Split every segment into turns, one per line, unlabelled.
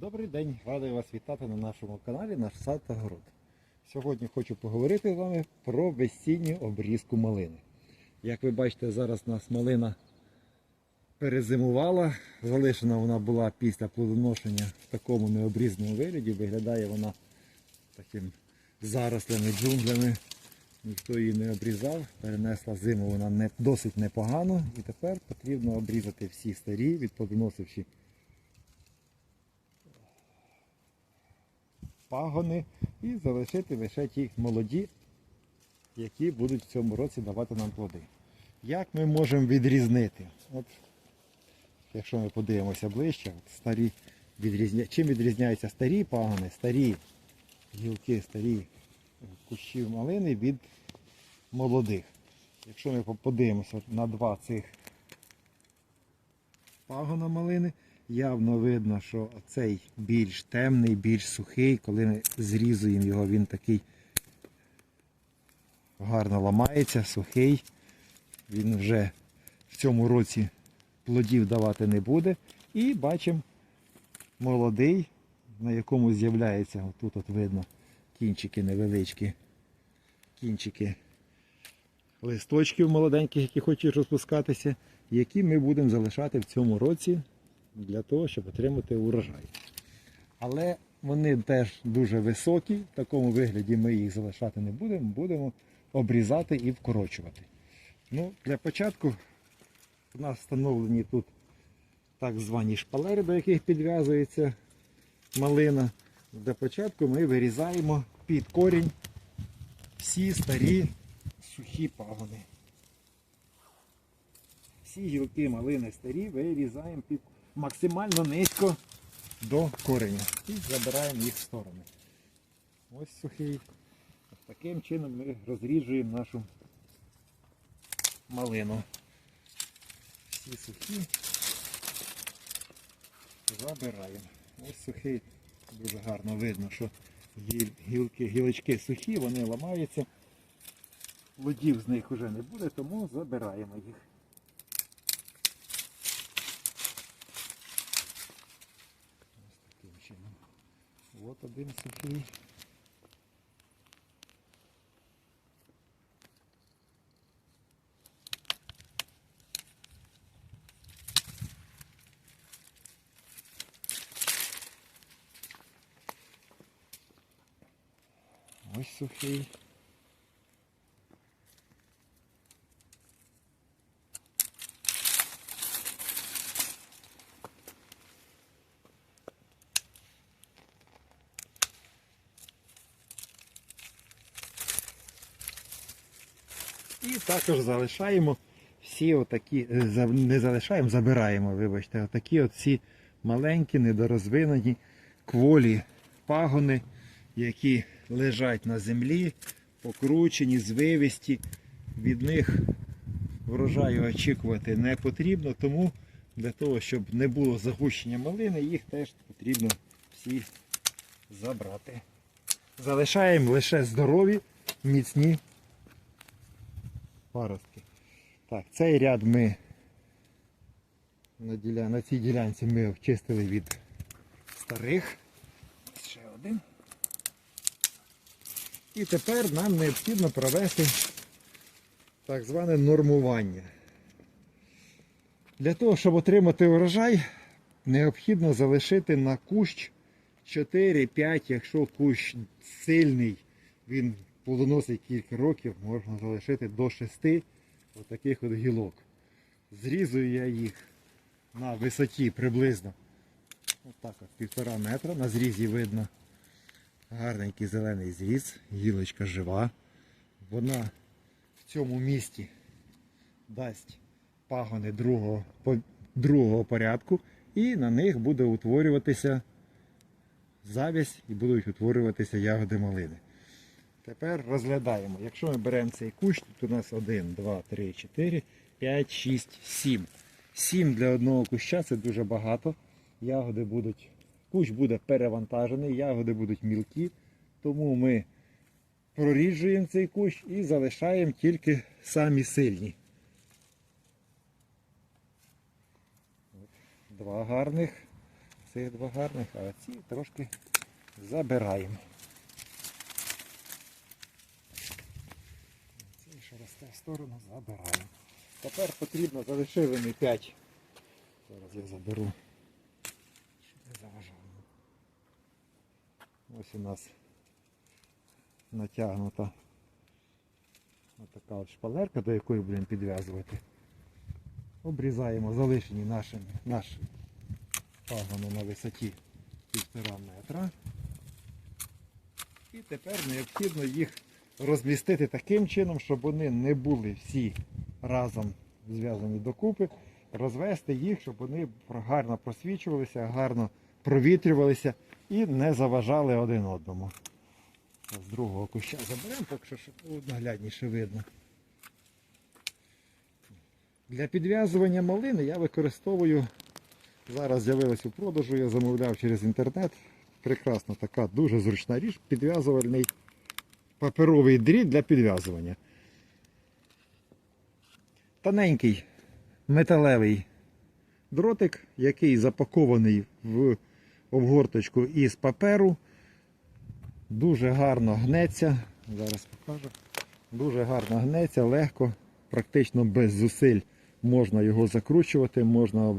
Добрий день, радий вас вітати на нашому каналі Наш сад та город. Сьогодні хочу поговорити з вами про весінню обрізку малини. Як ви бачите, зараз у нас малина перезимувала. Залишена вона була після плодоношення в такому необрізному вигляді. Виглядає вона таким зарослями, джунглями. Ніхто її не обрізав. Перенесла зиму вона не, досить непогано. І тепер потрібно обрізати всі старі, відплодоносивші пагони і залишити лише ті молоді, які будуть в цьому році давати нам плоди. Як ми можемо відрізнити? От, якщо ми подивимося ближче, от старі відрізня... чим відрізняються старі пагони, старі гілки, старі кущі малини від молодих. Якщо ми подивимося на два цих пагона малини, явно видно, що цей більш темний, більш сухий. Коли ми зрізуємо його, він такий гарно ламається, сухий. Він вже в цьому році плодів давати не буде. І бачимо молодий, на якому з'являється, отут от видно кінчики невеличкі, кінчики листочків молоденьких, які хочуть розпускатися, які ми будемо залишати в цьому році для того, щоб отримати урожай. Але вони теж дуже високі, в такому вигляді ми їх залишати не будемо, будемо обрізати і вкорочувати. Ну, Для початку у нас встановлені тут так звані шпалери, до яких підв'язується малина. Для початку ми вирізаємо під корінь всі старі сухі пагони. Всі гілки малини старі вирізаємо під максимально низько до кореня і забираємо їх в сторони. Ось сухий. Таким чином ми розріжуємо нашу малину. Всі сухі забираємо. Ось сухий, дуже гарно видно, що гілки, гілочки сухі, вони ламаються. Плодів з них вже не буде, тому забираємо їх. Ось таким чином. От один сухий. Ось сухий. І також залишаємо всі отакі, е, не залишаємо, забираємо, вибачте, отакі от всі маленькі, недорозвинені кволі пагони, які лежать на землі, покручені, звивисті. Від них врожаю очікувати не потрібно, тому для того, щоб не було загущення малини, їх теж потрібно всі забрати. Залишаємо лише здорові, міцні паростки. Так, цей ряд ми на, діля... на цій ділянці ми очистили від старих. Ще один. І тепер нам необхідно провести так зване нормування. Для того, щоб отримати урожай, необхідно залишити на кущ 4-5, якщо кущ сильний, він плодоносить кілька років, можна залишити до 6 отаких от гілок. Зрізую я їх на висоті приблизно отак от півтора метра. На зрізі видно гарненький зелений зріз, гілочка жива. Вона в цьому місті дасть пагони другого, другого порядку і на них буде утворюватися завість і будуть утворюватися ягоди малини. Тепер розглядаємо. Якщо ми беремо цей кущ, тут у нас 1, 2, 3, 4, 5, 6, 7. 7 для одного куща це дуже багато. Ягоди будуть, кущ буде перевантажений, ягоди будуть мілкі, тому ми проріджуємо цей кущ і залишаємо тільки самі сильні. Два гарних. цих два гарних, а ці трошки забираємо. Цей, що росте в сторону, забираємо. Тепер потрібно залишили ми 5. Зараз я заберу. Не заважало. Ось у нас натягнута отака от шпалерка, до якої будемо підв'язувати. Обрізаємо залишені нашими, наші пагони на висоті півтора метра. І тепер необхідно їх розмістити таким чином, щоб вони не були всі разом зв'язані докупи, розвести їх, щоб вони гарно просвічувалися, гарно провітрювалися і не заважали один одному. З другого куща заберемо, поки що наглядніше видно. Для підв'язування малини я використовую, зараз з'явилась у продажу, я замовляв через інтернет. Прекрасна така дуже зручна річ, підв'язувальний паперовий дріт для підв'язування. Тоненький металевий дротик, який запакований в обгорточку із паперу. Дуже гарно гнеться. Зараз покажу. Дуже гарно гнеться, легко, практично без зусиль можна його закручувати, можна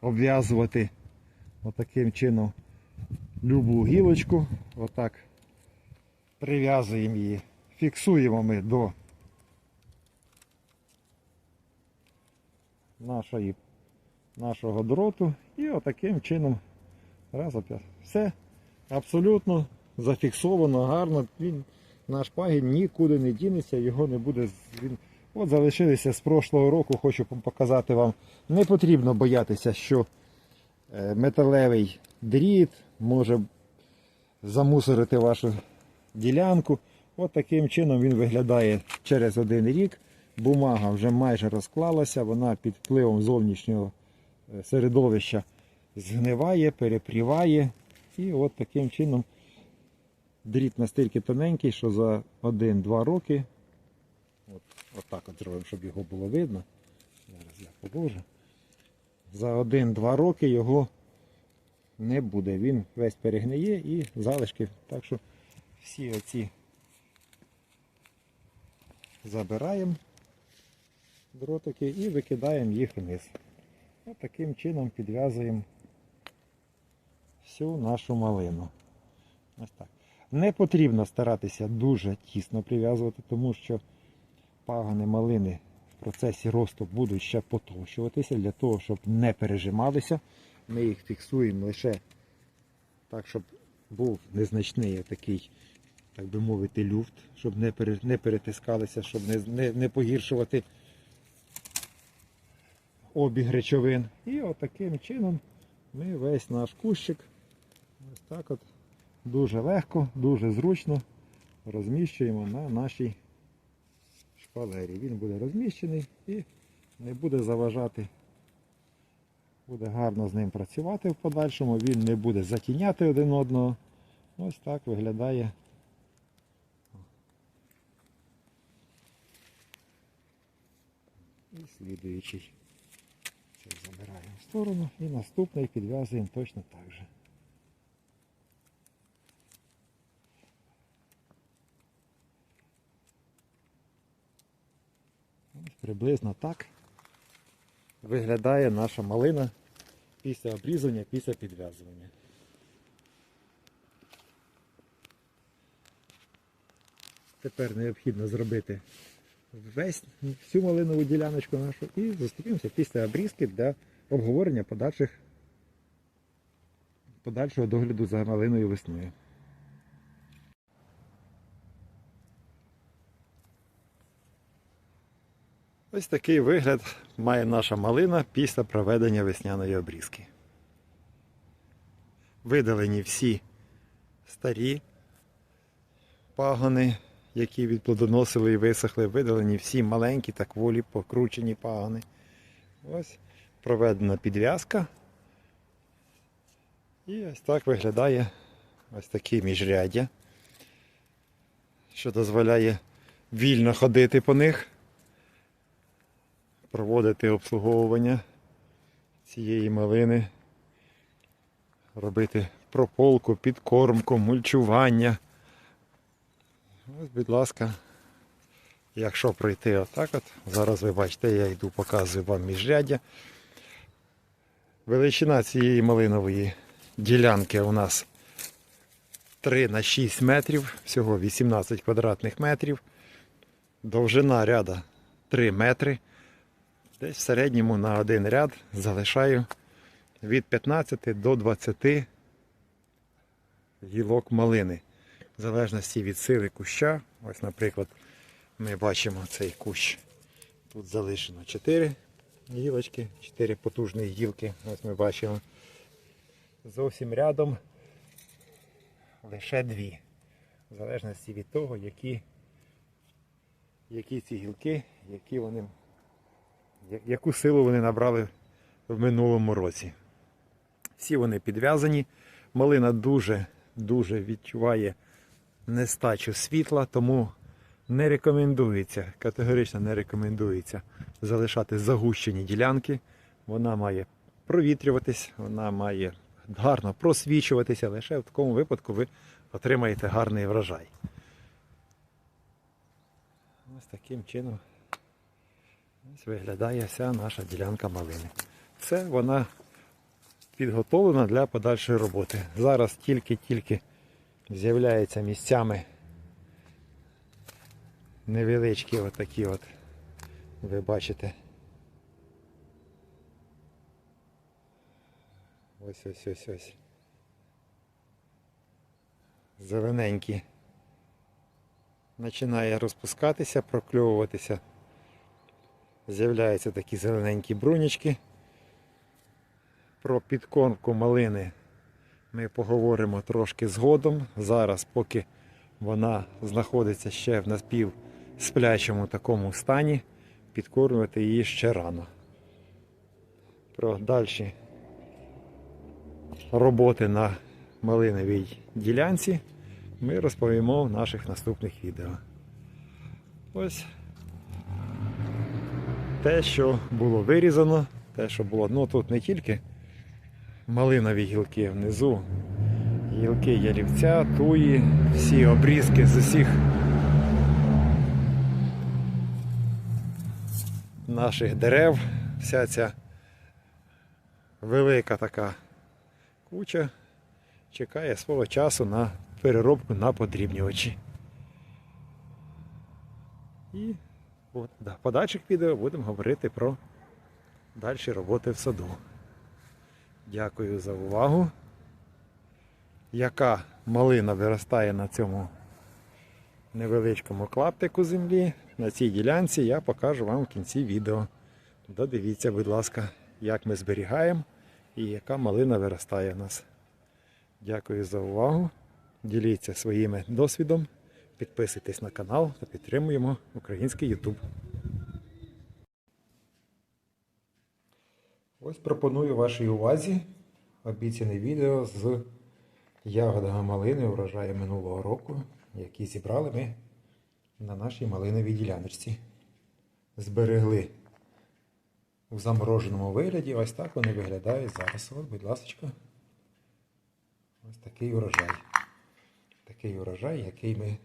обв'язувати отаким чином любу гілочку. Отак прив'язуємо її, фіксуємо ми до нашої, нашого дроту і отаким чином раз опять. Все абсолютно зафіксовано гарно. Він, наш пагін нікуди не дінеться, його не буде. Він... От залишилися з прошлого року, хочу показати вам. Не потрібно боятися, що е, металевий дріт може замусорити вашу ділянку. От таким чином він виглядає через один рік. Бумага вже майже розклалася, вона під впливом зовнішнього е, середовища згниває, перепріває. І от таким чином дріт настільки тоненький, що за 1-2 роки, от, от так от зробимо, щоб його було видно. Зараз я положу. За 1-2 роки його не буде. Він весь перегниє і залишки. Так що всі оці забираємо дротики і викидаємо їх вниз. От таким чином підв'язуємо всю нашу малину. Ось так. Не потрібно старатися дуже тісно прив'язувати, тому що пагони малини в процесі росту будуть ще потовщуватися для того, щоб не пережималися. Ми їх фіксуємо лише так, щоб був незначний такий, так би мовити, люфт, щоб не, не перетискалися, щоб не, не, не погіршувати обіг речовин. І отаким чином ми весь наш кущик ось так от дуже легко, дуже зручно розміщуємо на нашій шпалері. Він буде розміщений і не буде заважати. Буде гарно з ним працювати в подальшому, він не буде затіняти один одного. Ось так виглядає. І слідуючий. Цей забираємо в сторону і наступний підв'язуємо точно так же. Ось приблизно так виглядає наша малина після обрізання, після підв'язування. Тепер необхідно зробити весь всю малинову діляночку нашу і зустрінемося після обрізки для обговорення подальших подальшого догляду за малиною весною. Ось такий вигляд має наша малина після проведення весняної обрізки. Видалені всі старі пагони, які відплодоносили і висохли, видалені всі маленькі та кволі покручені пагони. Ось проведена підв'язка. І ось так виглядає ось такі міжряддя, що дозволяє вільно ходити по них проводити обслуговування цієї малини робити прополку, підкормку, мульчування. Ось, будь ласка, якщо пройти отак от, зараз ви бачите, я йду, показую вам міжряддя. Величина цієї малинової ділянки у нас 3 на 6 метрів, всього 18 квадратних метрів. Довжина ряда 3 метри. Десь в середньому на один ряд залишаю від 15 до 20 гілок малини. В залежності від сили куща. Ось, наприклад, ми бачимо цей кущ. Тут залишено 4 гілочки, 4 потужні гілки. Ось ми бачимо. Зовсім рядом лише дві. В залежності від того, які, які ці гілки, які вони, яку силу вони набрали в минулому році. Всі вони підв'язані. Малина дуже дуже відчуває нестачу світла, тому не рекомендується, категорично не рекомендується залишати загущені ділянки. Вона має провітрюватись, вона має гарно просвічуватися, лише в такому випадку ви отримаєте гарний врожай. Ось таким чином ось виглядає вся наша ділянка малини. Це вона підготовлена для подальшої роботи. Зараз тільки-тільки з'являються місцями невеличкі отакі от, ви бачите. Ось ось ось ось. Зелененькі. Починає розпускатися, прокльовуватися. З'являються такі зелененькі брунічки. Про підкормку малини ми поговоримо трошки згодом. Зараз, поки вона знаходиться ще в напів сплячому такому стані, підкормувати її ще рано. Про дальші роботи на малиновій ділянці ми розповімо в наших наступних відео. Ось те, що було вирізано, те, що було, ну тут не тільки малинові гілки внизу, гілки ялівця, туї, всі обрізки з усіх наших дерев, вся ця велика така куча чекає свого часу на переробку на подрібнювачі. І в подальших відео будемо говорити про дальші роботи в саду. Дякую за увагу. Яка малина виростає на цьому невеличкому клаптику землі, на цій ділянці, я покажу вам в кінці відео. Додивіться, будь ласка, як ми зберігаємо і яка малина виростає в нас. Дякую за увагу. Діліться своїм досвідом, підписуйтесь на канал та підтримуємо український YouTube. Ось пропоную вашій увазі обіцяне відео з ягодами малини врожаю минулого року, які зібрали ми на нашій малиновій діляночці. Зберегли у замороженому вигляді. Ось так вони виглядають зараз. От, будь ласка. Ось такий урожай. Такий урожай, який ми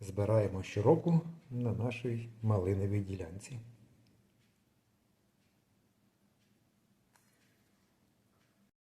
збираємо щороку на нашій малиновій ділянці.